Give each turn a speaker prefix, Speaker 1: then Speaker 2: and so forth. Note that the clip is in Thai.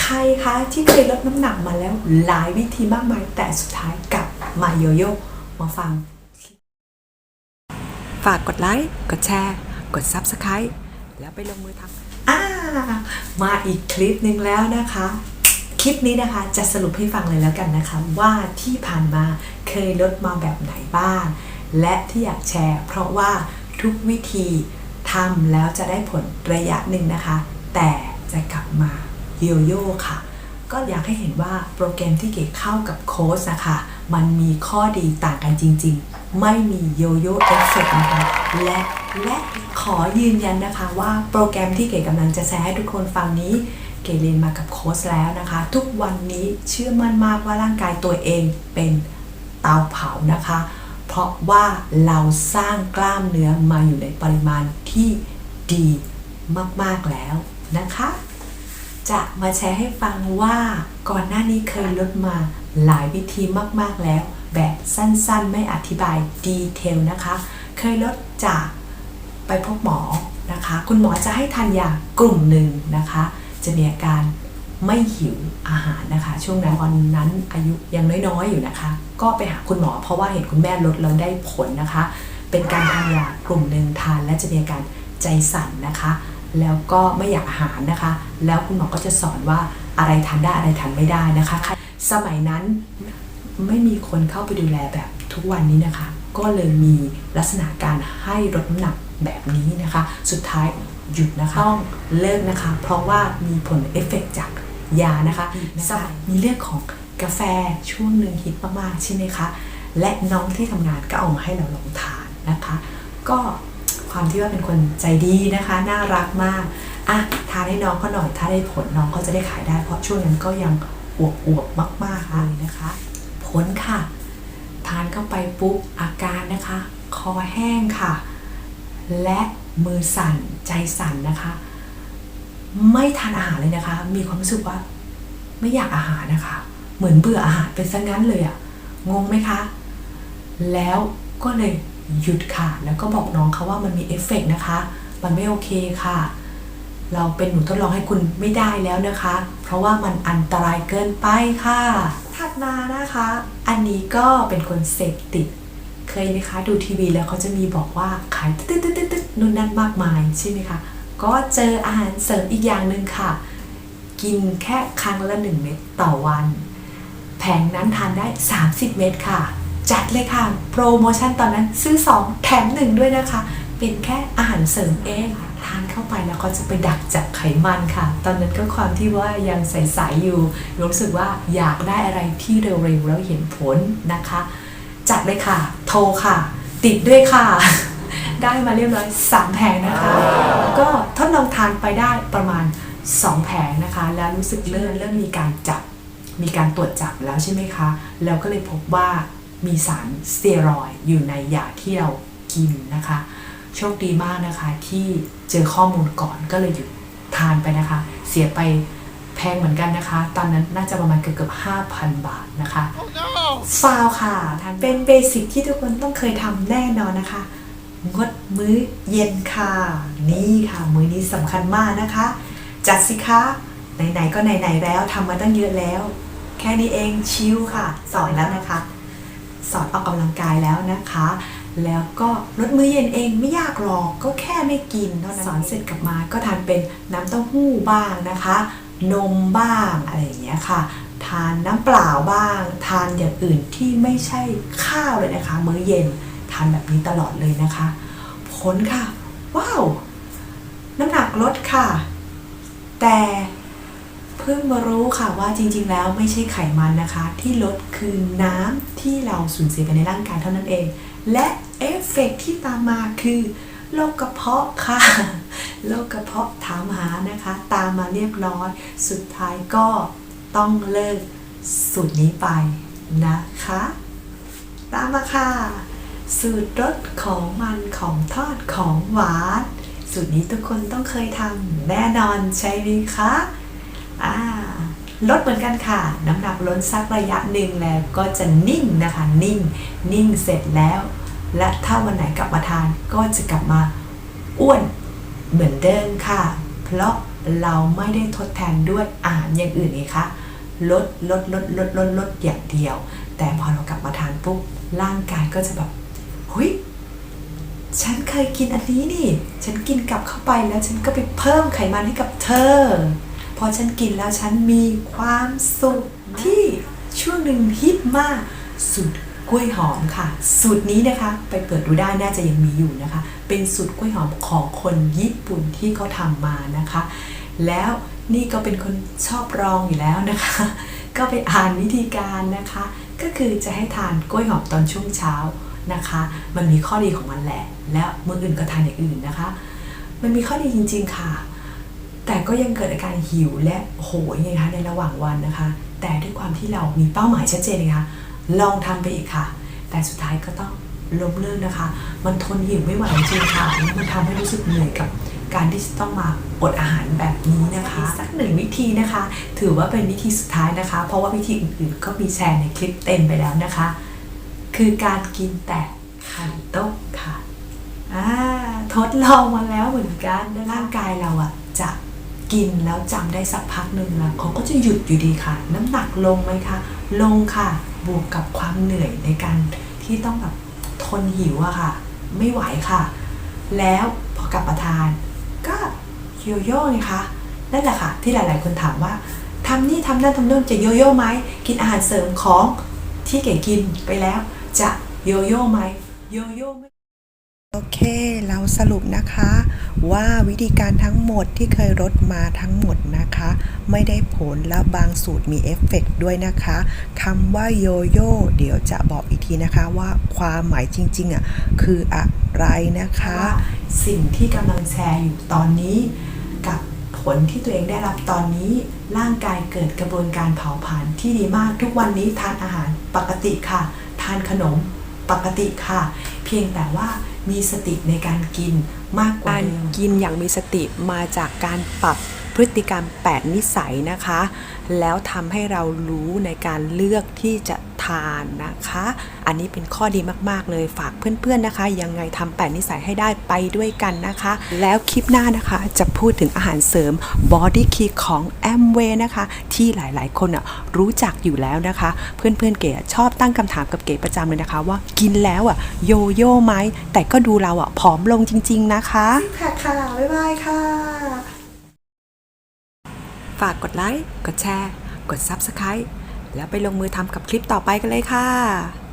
Speaker 1: ใครคะที่เคยลดน้ำหนักมาแล้วหลายวิธีมากมายแต่สุดท้ายกลับมาโยโย่มาฟัง ฝากกดไลค์ กดแชร์ กด Subscribe แล้วไปลงมือทำอ่ามาอีกคลิปหนึ่งแล้วนะคะ คลิปนี้นะคะจะสรุปให้ฟังเลยแล้วกันนะคะ ว่าที่ผ่านมาเคยลดมาแบบไหนบ้าง และที่อยากแชร์ เพราะว่าทุกวิธีทำแล้วจะได้ผลระยะหนึ่งนะคะ แต่จะกลับมา โยโย่ค่ะ ก็อยากให้เห็นว่าโปรแกรมที่เก๋เข้ากับโค้ชนะคะมันมีข้อดีต่างกันจริง ๆ ไม่มีโยโย่เอฟเฟกนะคะและและขอยืนยันนะคะว่าโปรแกรมที่เก๋กำลังจะแชร์ให้ทุกคนฟังนี้เก๋เรียนมากับโค้ชแล้วนะคะ ทุกวันนี้เชื่อมั่นมากว่าร่างกายตัวเองเป็นเตาเผานะคะ เพราะว่าเราสร้างกล้ามเนื้อมาอยู่ในปริมาณที่ดีมาก ๆ แล้วนะคะ จะมาแชร์ให้ฟังว่าก่อนหน้านี้เคยลดมาหลายวิธีมาก ๆ แล้ว แบบสั้นๆ ไม่อธิบายดีเทลนะคะ เคยลดจากไปพบหมอนะคะ คุณหมอจะให้ทานยากลุ่มหนึ่งนะคะ จะมีอาการไม่หิวอาหารนะคะ ช่วงนั้นตอนนั้นอายุยังน้อยๆอยู่นะคะ ก็ไปหาคุณหมอเพราะว่าเห็นคุณแม่ลดแล้วได้ผลนะคะ เป็นการทานยากลุ่มหนึ่งทานและจะมีอาการใจสั่นนะคะ แล้วก็ไม่อยากอาหารนะคะ แล้วคุณหมอก็จะสอนว่าอะไรทานได้อะไรทานไม่ได้นะคะใครสมัยนั้นไม่มีคนเข้าไปดูแลแบบทุกวันนี้นะคะ ก็เลยมีลักษณะการให้ลดน้ำหนักแบบนี้นะคะ สุดท้ายหยุดนะคะต้องเลิกนะคะ เพราะว่ามีผลเอฟเฟกต์จากยานะคะสมัยมีเรื่องของกาแฟช่วงหนึ่งฮิตมากๆใช่ไหมคะ และน้องที่ทำงานก็เอามาให้เราลองทานนะคะ ก็ ความที่ว่าเป็นคนใจดีนะคะ น่ารักมากอะทานให้น้องเขาหน่อยถ้าได้ผลน้องเขาจะได้ขายได้ เพราะช่วงนั้นก็ยังอวบอวบมากๆเลยนะคะ ผลค่ะ ทานเข้าไปปุ๊บอาการนะคะ คอแห้งค่ะ และมือสั่นใจสั่นนะคะ ไม่ทานอาหารเลยนะคะ มีความรู้สึกว่า ไม่อยากอาหารนะคะ เหมือนเบื่ออาหารเป็นซะงั้นเลยอะงงไหมคะ แล้วก็เลย หยุดค่ะ แล้วก็บอกน้องเขาว่ามันมีเอฟเฟกต์นะคะ มันไม่โอเคค่ะ เราเป็นหนูทดลองให้คุณไม่ได้แล้วนะคะ เพราะว่ามันอันตรายเกินไปค่ะ ถัดมานะคะ อันนี้ก็เป็นคนเสพติด เคยไหมคะดูทีวีแล้วเขาจะมีบอกว่าขายตึ๊ดตึ๊ดตึ๊ดตึ๊ดนู่นนั่นมากมายใช่ไหมคะก็เจออาหารเสริมอีกอย่างหนึ่งค่ะ กินแค่ครั้งละหนึ่งเม็ดต่อวัน แผงนั้นทานได้ 30 เม็ดค่ะ จัดเลยค่ะ โปรโมชั่นตอนนั้นซื้อ 2 แถม1ด้วยนะคะ เป็นแค่อาหารเสริมเองทานเข้าไปแล้วก็จะไปดักจับไขมันค่ะ ตอนนั้นก็ความที่ว่ายังใสๆอยู่ รู้สึกว่าอยากได้อะไรที่เร็วๆแล้วเห็นผลนะคะ จัดเลยค่ะ โทรค่ะ ติดด้วยค่ะ ได้มาเรียบร้อย3แผงนะคะ ก็ทดลองทานไปได้ประมาณ 2 แผงนะคะ แล้วรู้สึกเริ่มเริ่มมีการจับมีการตรวจจับแล้วใช่ไหมคะ แล้วก็เลยพบว่า มีสารสเตียรอยด์อยู่ในยาที่เรากินนะคะ โชคดีมากนะคะที่เจอข้อมูลก่อนก็เลยหยุดทานไปนะคะ เสียไปแพงเหมือนกันนะคะ ตอนนั้นน่าจะประมาณเกือบเกือบ5,000บาทนะคะฟาวค่ะทานเป็นเบสิกที่ทุกคนต้องเคยทำแน่นอนนะคะ งดมื้อเย็นค่ะ นี่ค่ะ มื้อนี้สำคัญมากนะคะ จัดสิคะไหนๆก็ไหนๆแล้วทำมาตั้งเยอะแล้ว แค่นี้เองชิลค่ะ สอนแล้วนะคะ สอนออกกำลังกายแล้วนะคะ แล้วก็ลดมื้อเย็นเองไม่ยากหรอกก็แค่ไม่กินเท่านั้นสอนเสร็จกลับมาก็ทานเป็นน้ำเต้าหู้บ้างนะคะ นมบ้างอะไรอย่างเงี้ยค่ะ ทานน้ำเปล่าบ้าง ทานอย่างอื่นที่ไม่ใช่ข้าวเลยนะคะ มื้อเย็นทานแบบนี้ตลอดเลยนะคะ ผลค่ะ ว้าว น้ำหนักลดค่ะ แต่เพิ่งมารู้ค่ะว่าจริง ๆ แล้วไม่ใช่ไขมันนะคะ ที่ลดคือน้ำที่เราสูญเสียไปในร่างกายเท่านั้นเอง และเอฟเฟกต์ที่ตามมาคือโรคกระเพาะค่ะโรคกระเพาะถามหานะคะ ตามมาเรียบร้อย สุดท้ายก็ต้องเลิกสูตรนี้ไปนะคะ ตามมาค่ะ สูตรรสของมันของทอดของหวาน สูตรนี้ทุกคนต้องเคยทำแน่นอนใช่ไหมคะ ลดเหมือนกันค่ะ น้ำหนักลดสักระยะหนึ่งแล้วก็จะนิ่งนะคะ นิ่ง นิ่งเสร็จแล้ว และถ้าวันไหนกลับมาทานก็จะกลับมาอ้วนเหมือนเดิมค่ะ เพราะเราไม่ได้ทดแทนด้วยอาหารอย่างอื่นไงคะลดลดลดลดลดลดอย่างเดียว แต่พอเรากลับมาทานปุ๊บร่างกายก็จะแบบเฮ้ยฉันเคยกินอันนี้นี่ ฉันกินกลับเข้าไปแล้วฉันก็ไปเพิ่มไขมันให้กับเธอ พอฉันกินแล้วฉันมีความสุขที่ช่วงหนึ่งฮิตมากสูตรกล้วยหอมค่ะ สูตรนี้นะคะ ไปเปิดดูได้น่าจะยังมีอยู่นะคะ เป็นสูตรกล้วยหอมของคนญี่ปุ่นที่เขาทำมานะคะ แล้วนี่ก็เป็นคนชอบรองอยู่แล้วนะคะ ก็ไปอ่านวิธีการนะคะ ก็คือจะให้ทานกล้วยหอมตอนช่วงเช้านะคะ มันมีข้อดีของมันแหละ แล้วมื้ออื่นก็ทานอย่างอื่นนะคะ มันมีข้อดีจริง ๆค่ะ แต่ก็ยังเกิดอาการหิวและโหยไงคะในระหว่างวันนะคะ แต่ด้วยความที่เรามีเป้าหมายชัดเจนนะคะลองทำไปอีกค่ะ แต่สุดท้ายก็ต้องล้มเลิกนะคะ มันทนหิวไม่ไหวจริงค่ะมันทำให้รู้สึกเหนื่อยกับการที่จะต้องมาอดอาหารแบบนี้นะคะ สักหนึ่งวิธีนะคะ ถือว่าเป็นวิธีสุดท้ายนะคะ เพราะว่าวิธีอื่นๆก็มีแชร์ในคลิปเต็มไปแล้วนะคะ คือการกินแต่ไข่ต้มค่ะทดลองมาแล้วเหมือนกันร่างกายเราอะจะ กินแล้วจำได้สักพักหนึ่งแล้วเขาก็จะหยุดอยู่ดีค่ะ น้ำหนักลงไหมคะ ลงค่ะ บวกกับความเหนื่อยในการที่ต้องแบบทนหิวอะค่ะ ไม่ไหวค่ะ แล้วพอกลับมาทาน ก็โยโย่ไงคะนั่นแหละค่ะ ที่หลาย ๆ คนถามว่าทำนี่ทำนั่นทำนู่นจะโยโย่ไหมกินอาหารเสริมของที่เก๋กินไปแล้ว จะโยโย่ไหมโยโย่
Speaker 2: เค เราสรุปนะคะว่าวิธีการทั้งหมดที่เคยลดมาทั้งหมดนะคะ ไม่ได้ผลและบางสูตรมีเอฟเฟกต์ด้วยนะคะคำว่าโยโย่เดี๋ยวจะบอกอีกทีนะคะว่าความหมายจริงๆอะคืออะไรนะคะ
Speaker 1: สิ่งที่กำลังแชร์อยู่ตอนนี้ กับผลที่ตัวเองได้รับตอนนี้ ร่างกายเกิดกระบวนการเผาผลาญที่ดีมากทุกวันนี้ทานอาหารปกติค่ะ ทานขนมปกติค่ะ เพียงแต่ว่า มีสติในการกินมากกว่า
Speaker 2: การกินอย่างมีสติมาจากการปรับ พฤติกรรม 8 นิสัยนะคะ แล้วทำให้เรารู้ในการเลือกที่จะทานนะคะ อันนี้เป็นข้อดีมากๆเลยฝากเพื่อนๆนะคะ ยังไงทำ8นิสัยให้ได้ไปด้วยกันนะคะ แล้วคลิปหน้านะคะจะพูดถึงอาหารเสริม Body Key ของ a m w a y นะคะ ที่หลายๆคนอะรู้จักอยู่แล้วนะคะ เพื่อนๆเก๋ชอบตั้งคำถามกับเก๋ประจำเลยนะคะ ว่ากินแล้วอะโยโย่ไหมแต่ก็ดูเราอะผอมลงจริง ๆนะคะ
Speaker 1: แพคค่ะบ๊ายบายค่ะ
Speaker 2: ฝากกดไลค์ กดแชร์ กด Subscribe แล้วไปลงมือทำกับคลิปต่อไปกันเลยค่ะ